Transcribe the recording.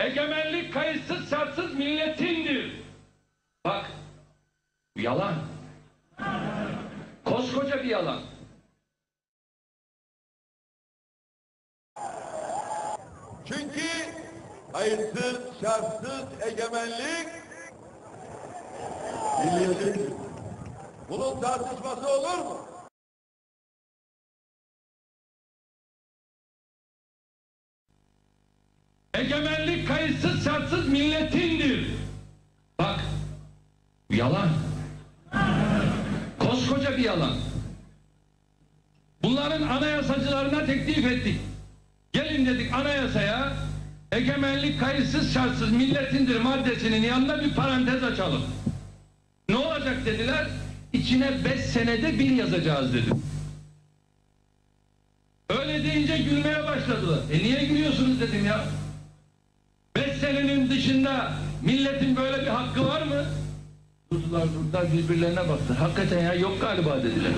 Egemenlik kayıtsız şartsız milletindir. Bak, yalan. Koskoca bir yalan. Çünkü kayıtsız, şartsız egemenlik milliyetindir. Bunun tartışması olur mu? Egemenlik kayıtsız şartsız milletindir. Bak, yalan. Koskoca bir yalan. Bunların anayasacılarına teklif ettik. Gelin dedik anayasaya egemenlik kayıtsız şartsız milletindir maddesinin yanına bir parantez açalım. Ne olacak dediler? İçine beş senede bir yazacağız dedim. Öyle deyince gülmeye başladılar. E niye gülüyorsunuz dedim ya. Beş senenin dışında milletin böyle bir hakkı var mı? Durdular durdular birbirlerine baktı. Hakikaten ya yok galiba dediler.